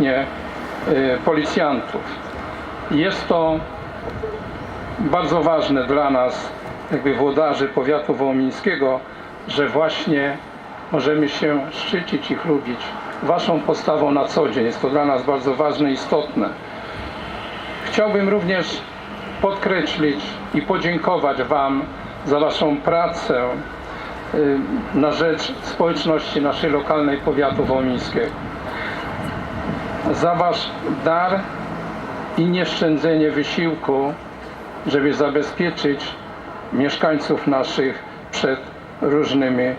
nie, y, policjantów. Jest to bardzo ważne dla nas, jakby włodarzy powiatu wołomińskiego, że właśnie możemy się szczycić i chlubić Waszą postawą na co dzień. Jest to dla nas bardzo ważne istotne. Chciałbym również podkreślić i podziękować Wam za Waszą pracę y, na rzecz społeczności naszej lokalnej powiatu wołomińskiego. Za Wasz dar i nieszczędzenie wysiłku, żeby zabezpieczyć mieszkańców naszych przed różnymi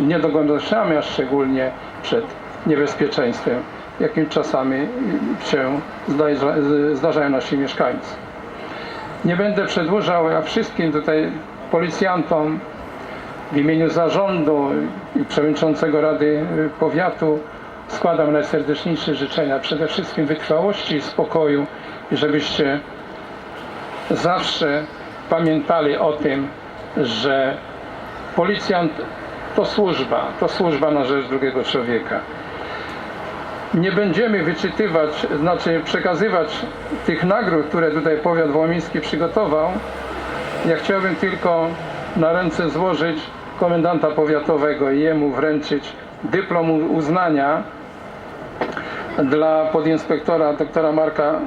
niedogodnościami, a szczególnie przed niebezpieczeństwem, jakim czasami się zdarza, zdarzają nasi mieszkańcy. Nie będę przedłużał, a wszystkim tutaj policjantom w imieniu zarządu i przewodniczącego Rady Powiatu składam najserdeczniejsze życzenia. Przede wszystkim wytrwałości i spokoju i żebyście zawsze pamiętali o tym, że policjant to służba, to służba na rzecz drugiego człowieka. Nie będziemy wyczytywać, znaczy przekazywać tych nagród, które tutaj powiat wołomiński przygotował. Ja chciałbym tylko na ręce złożyć komendanta powiatowego i jemu wręczyć dyplom uznania dla podinspektora doktora Marka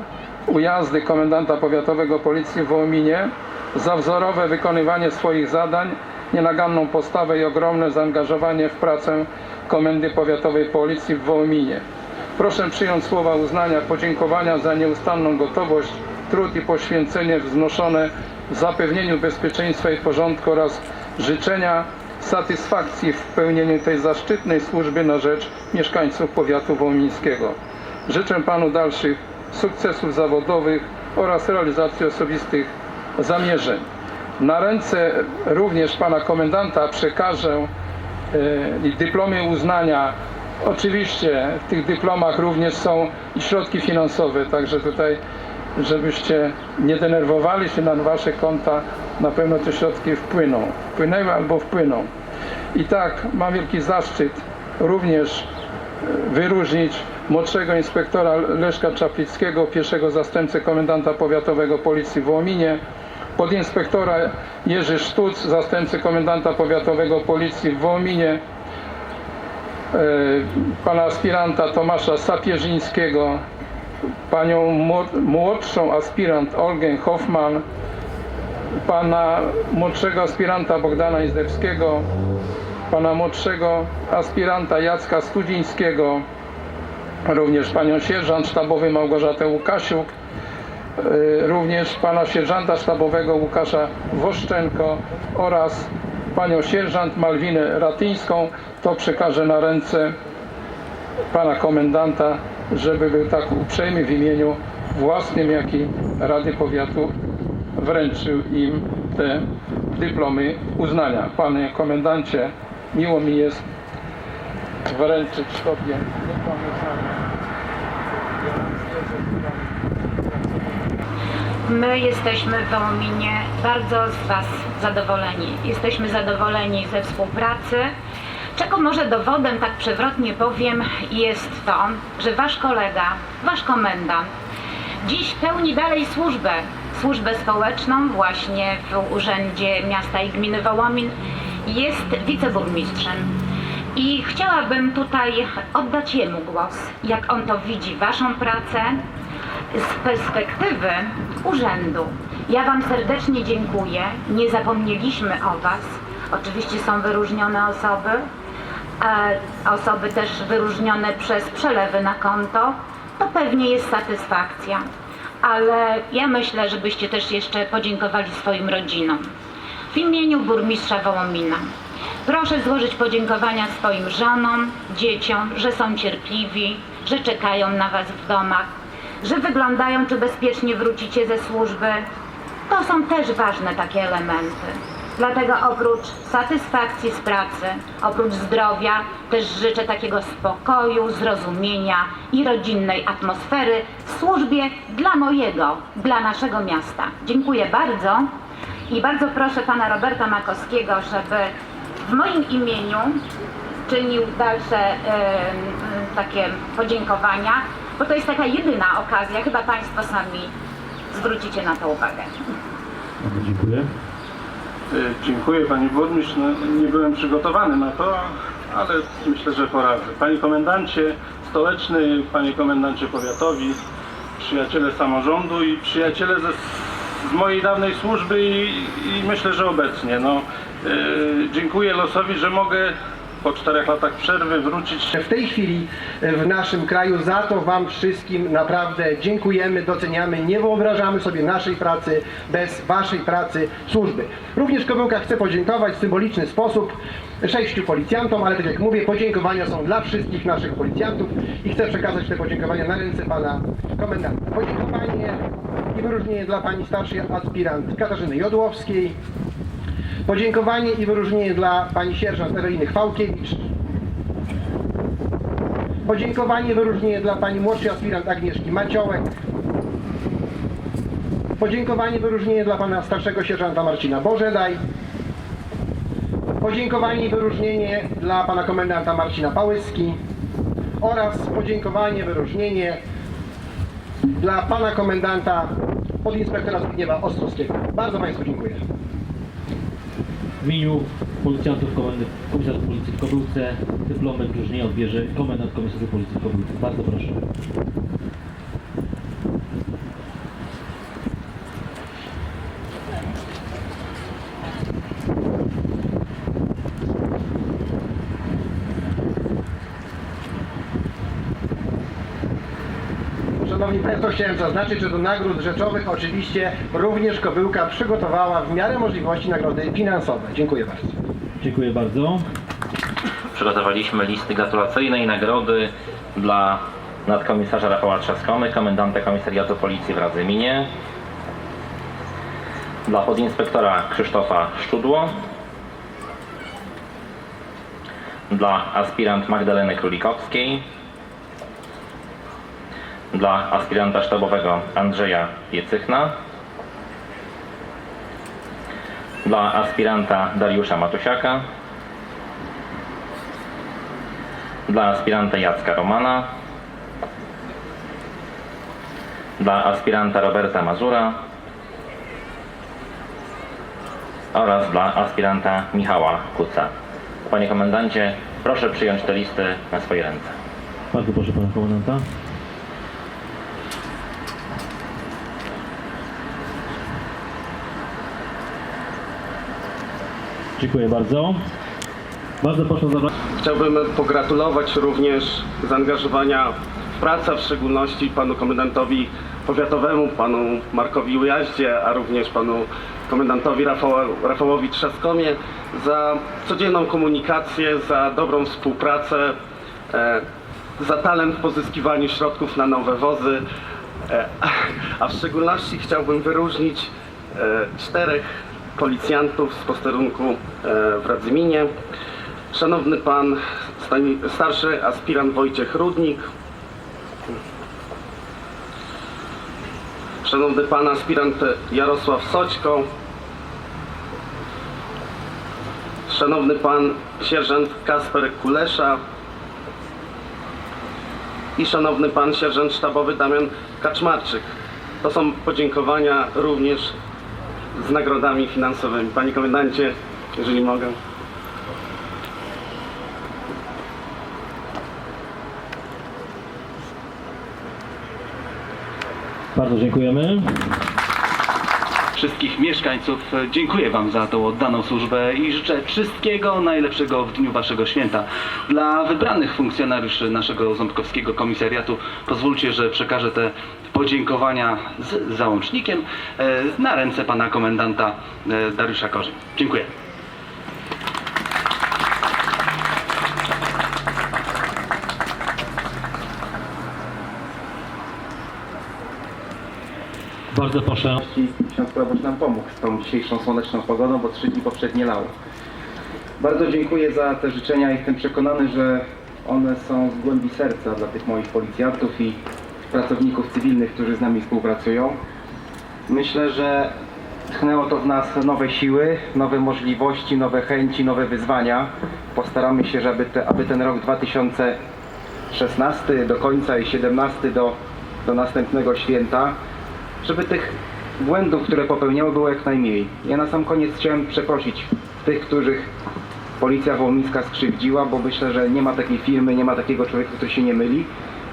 Ujazdy, komendanta powiatowego Policji w Wołominie za wzorowe wykonywanie swoich zadań, nienaganną postawę i ogromne zaangażowanie w pracę Komendy Powiatowej Policji w Wołominie. Proszę przyjąć słowa uznania, podziękowania za nieustanną gotowość, trud i poświęcenie wznoszone w zapewnieniu bezpieczeństwa i porządku oraz życzenia satysfakcji w pełnieniu tej zaszczytnej służby na rzecz mieszkańców powiatu wołomińskiego. Życzę Panu dalszych sukcesów zawodowych oraz realizacji osobistych zamierzeń. Na ręce również Pana Komendanta przekażę e, dyplomy uznania. Oczywiście w tych dyplomach również są i środki finansowe, także tutaj żebyście nie denerwowali się na Wasze konta, na pewno te środki wpłyną. Wpłynęły albo wpłyną. I tak mam wielki zaszczyt również e, wyróżnić młodszego inspektora Leszka Czaplickiego, pierwszego zastępcę komendanta powiatowego Policji w Łominie, podinspektora Jerzy Sztuc, zastępcę komendanta powiatowego Policji w Wołominie, e, pana aspiranta Tomasza Sapierzyńskiego, panią młod- młodszą aspirant Olgę Hoffman, pana młodszego aspiranta Bogdana Izdebskiego, pana młodszego aspiranta Jacka Studzińskiego, również panią sierżant sztabowy Małgorzatę Łukasiuk, y, również pana sierżanta sztabowego Łukasza Woszczenko oraz panią sierżant Malwinę Ratyńską. To przekażę na ręce pana komendanta, żeby był tak uprzejmy w imieniu własnym, jak i Rady Powiatu wręczył im te dyplomy uznania. Panie komendancie, miło mi jest wręczyć Tobie dyplom uznania. My jesteśmy w Wołominie bardzo z Was zadowoleni. Jesteśmy zadowoleni ze współpracy, czego może dowodem, tak przewrotnie powiem, jest to, że Wasz kolega, Wasz komendant dziś pełni dalej służbę, służbę społeczną właśnie w Urzędzie Miasta i Gminy Wołomin. Jest wiceburmistrzem. I chciałabym tutaj oddać jemu głos, jak on to widzi, Waszą pracę, z perspektywy urzędu. Ja Wam serdecznie dziękuję. Nie zapomnieliśmy o Was. Oczywiście są wyróżnione osoby, e, osoby też wyróżnione przez przelewy na konto. To pewnie jest satysfakcja. Ale ja myślę, żebyście też jeszcze podziękowali swoim rodzinom. W imieniu burmistrza Wołomina proszę złożyć podziękowania swoim żonom, dzieciom, że są cierpliwi, że czekają na Was w domach, że wyglądają, czy bezpiecznie wrócicie ze służby. To są też ważne takie elementy. Dlatego oprócz satysfakcji z pracy, oprócz zdrowia, też życzę takiego spokoju, zrozumienia i rodzinnej atmosfery w służbie dla mojego, dla naszego miasta. Dziękuję bardzo i bardzo proszę pana Roberta Makowskiego, żeby w moim imieniu czynił dalsze takie podziękowania, bo to jest taka jedyna okazja, chyba Państwo sami zwrócicie na to uwagę. Dziękuję. Y, Dziękuję Pani Burmistrz. No, nie byłem przygotowany na to, ale myślę, że poradzę. Panie Komendancie Stołeczny, Panie Komendancie Powiatowi, przyjaciele samorządu i przyjaciele ze, z mojej dawnej służby i, i myślę, że obecnie. No, y, dziękuję losowi, że mogę po czterech latach przerwy wrócić W tej chwili w naszym kraju za to Wam wszystkim naprawdę dziękujemy, doceniamy. Nie wyobrażamy sobie naszej pracy bez Waszej pracy służby. Również Kobyłka chce podziękować w symboliczny sposób sześciu policjantom, ale tak jak mówię, podziękowania są dla wszystkich naszych policjantów i chcę przekazać te podziękowania na ręce Pana Komendanta. Podziękowanie i wyróżnienie dla Pani starszej aspirant Katarzyny Jodłowskiej, Podziękowanie i wyróżnienie dla pani sierżant Eweliny Chwałkiewicz. Podziękowanie i wyróżnienie dla pani młodszej aspirant Agnieszki Maciołek. Podziękowanie i wyróżnienie dla pana starszego sierżanta Marcina Bożedaj. Podziękowanie i wyróżnienie dla pana komendanta Marcina Pałyski. Oraz podziękowanie wyróżnienie dla pana komendanta podinspektora Zbigniewa Ostrowskiego. Bardzo państwu dziękuję. W imieniu policjantów komendy, Komisariatu Policji w Kobyłce dyplomy wyróżnienia odbierze komendant Komisariatu Policji w Kobyłce. Bardzo proszę. Szanowni Państwo, chciałem zaznaczyć, że do nagród rzeczowych oczywiście również Kobyłka przygotowała w miarę możliwości nagrody finansowe. Dziękuję bardzo. Dziękuję bardzo. Przygotowaliśmy listy gratulacyjne i nagrody dla nadkomisarza Rafała Trzaskony, komendanta Komisariatu Policji w Radzyminie, dla podinspektora Krzysztofa Szczudło, dla aspirant Magdaleny Królikowskiej, dla aspiranta sztabowego Andrzeja Piecychna, dla aspiranta Dariusza Matusiaka, dla aspiranta Jacka Romana, dla aspiranta Roberta Mazura oraz dla aspiranta Michała Kuca. Panie komendancie, proszę przyjąć te listy na swoje ręce. Bardzo proszę pana komendanta. Dziękuję bardzo. Bardzo proszę. Chciałbym pogratulować również zaangażowania w pracę, w szczególności panu komendantowi powiatowemu, panu Markowi Ujaździe, a również panu komendantowi Rafałowi Trzaskomie za codzienną komunikację, za dobrą współpracę, e, za talent w pozyskiwaniu środków na nowe wozy, e, a w szczególności chciałbym wyróżnić e, czterech policjantów z posterunku e, w Radzyminie. Szanowny pan starszy aspirant Wojciech Rudnik. Szanowny pan aspirant Jarosław Soćko. Szanowny pan sierżant Kasper Kulesza. I szanowny pan sierżant sztabowy Damian Kaczmarczyk. To są podziękowania również z nagrodami finansowymi. Panie komendancie, jeżeli mogę. Bardzo dziękujemy. Wszystkich mieszkańców. Dziękuję Wam za tą oddaną służbę i życzę wszystkiego najlepszego w dniu Waszego święta. Dla wybranych funkcjonariuszy naszego Ząbkowskiego Komisariatu pozwólcie, że przekażę te podziękowania z załącznikiem e, na ręce Pana Komendanta e, Dariusza Korzeń. Dziękuję. Bardzo proszę. Ksiądz proboszcz nam pomógł z tą dzisiejszą słoneczną pogodą, bo trzy dni poprzednie lało. Bardzo dziękuję za te życzenia. Jestem przekonany, że one są z głębi serca dla tych moich policjantów i pracowników cywilnych, którzy z nami współpracują. Myślę, że Tchnęło to w nas nowe siły, nowe możliwości, nowe chęci, nowe wyzwania. Postaramy się, żeby te, aby ten rok 2016 do końca i 17 do, do następnego święta, żeby tych błędów, które popełniały, było jak najmniej. Ja na sam koniec chciałem przeprosić tych, których policja wołomińska skrzywdziła, bo myślę, że nie ma takiej firmy, nie ma takiego człowieka, który się nie myli,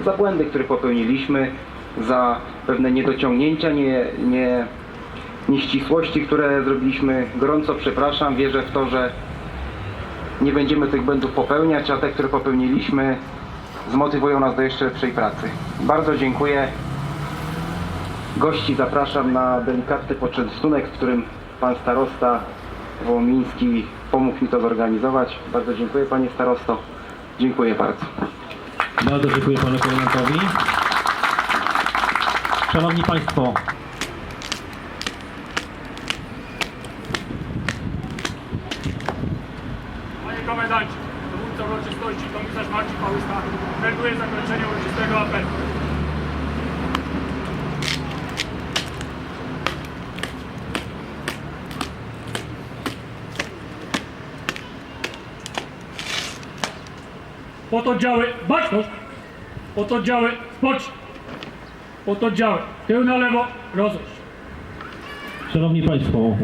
za błędy, które popełniliśmy, za pewne niedociągnięcia, nie, nie, nieścisłości, które zrobiliśmy. Gorąco przepraszam, wierzę w to, że nie będziemy tych błędów popełniać, a te, które popełniliśmy, zmotywują nas do jeszcze lepszej pracy. Bardzo dziękuję. Gości zapraszam na delikatny poczęstunek, w którym pan starosta Wołomiński pomógł mi to zorganizować. Bardzo dziękuję panie starosto. Dziękuję bardzo. Bardzo dziękuję panu komendantowi. Szanowni Państwo, Pododdziały, baczność! Pododdziały, spocznij! Pododdziały, tył na lewo, rozejść. Szanowni Państwo,